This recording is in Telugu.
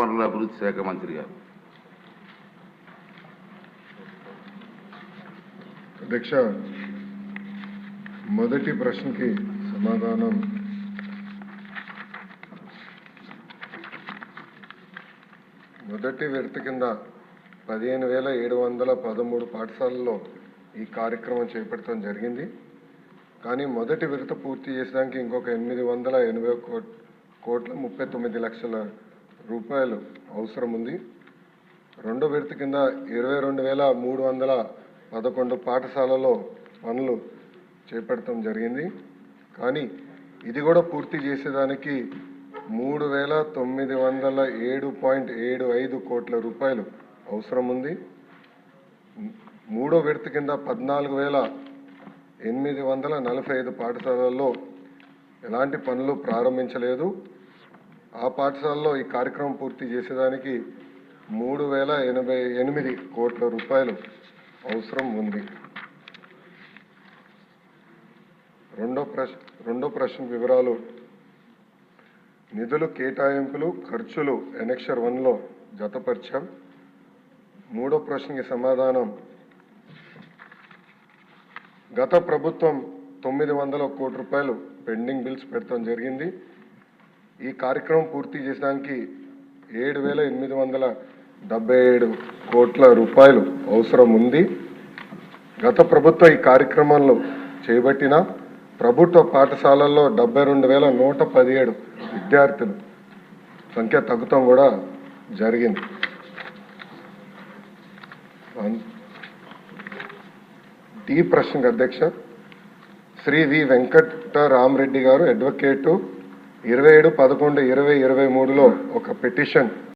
వనరుల అభివృద్ధి శాఖ మంత్రి గారు. అధ్యక్ష మొదటి ప్రశ్నకి సమాధానం. మొదటి విడత కింద పదిహేను వేల ఏడు వందల పదమూడు పాఠశాలల్లో ఈ కార్యక్రమం చేపట్టడం జరిగింది. కానీ మొదటి విడత పూర్తి చేసడానికి ఇంకొక ఎనిమిది వందల ఎనభై కోట్- కోట్ల ముప్పై తొమ్మిది లక్షల రూపాయలు అవసరం ఉంది రెండో విడత కింద ఇరవై రెండు వేల మూడు వందల పదకొండు పాఠశాలలో పనులు చేపట్టడం జరిగింది. కానీ ఇది కూడా పూర్తి చేసేదానికి మూడు వేల తొమ్మిది వందల ఏడు పాయింట్ ఏడు ఐదు కోట్ల రూపాయలు అవసరం ఉంది మూడో విడత కింద పద్నాలుగు వేల ఎనిమిది వందల నలభై ఐదు పాఠశాలల్లో ఎలాంటి పనులు ప్రారంభించలేదు. ఆ పాఠశాలలో ఈ కార్యక్రమం పూర్తి చేసేదానికి మూడు వేల ఎనభై ఎనిమిది కోట్ల రూపాయలు అవసరం ఉంది. రెండో ప్రశ్న రెండో ప్రశ్న వివరాలు. నిధులు కేటాయింపులు ఖర్చులు ఎనెక్షర్ వన్లో జతపరిచాం. మూడో ప్రశ్నకి సమాధానం. గత ప్రభుత్వం తొమ్మిది వందల కోటి రూపాయలు పెండింగ్ బిల్స్ పెట్టడం జరిగింది. ఈ కార్యక్రమం పూర్తి చేసడానికి ఏడు వేల ఎనిమిది వందల డెబ్బై ఏడు కోట్ల రూపాయలు అవసరం ఉంది. గత ప్రభుత్వం ఈ కార్యక్రమంలో చేపట్టిన ప్రభుత్వ పాఠశాలల్లో డెబ్బై రెండు వేల నూట పదిహేడు విద్యార్థులు సంఖ్య తగ్గుతాం కూడా జరిగింది. డి ప్రశ్నకు అధ్యక్ష శ్రీ వి వెంకట రామరెడ్డి గారు అడ్వకేటు ఇరవై ఏడు పదకొండు ఇరవై ఇరవై మూడులో ఒక పిటిషన్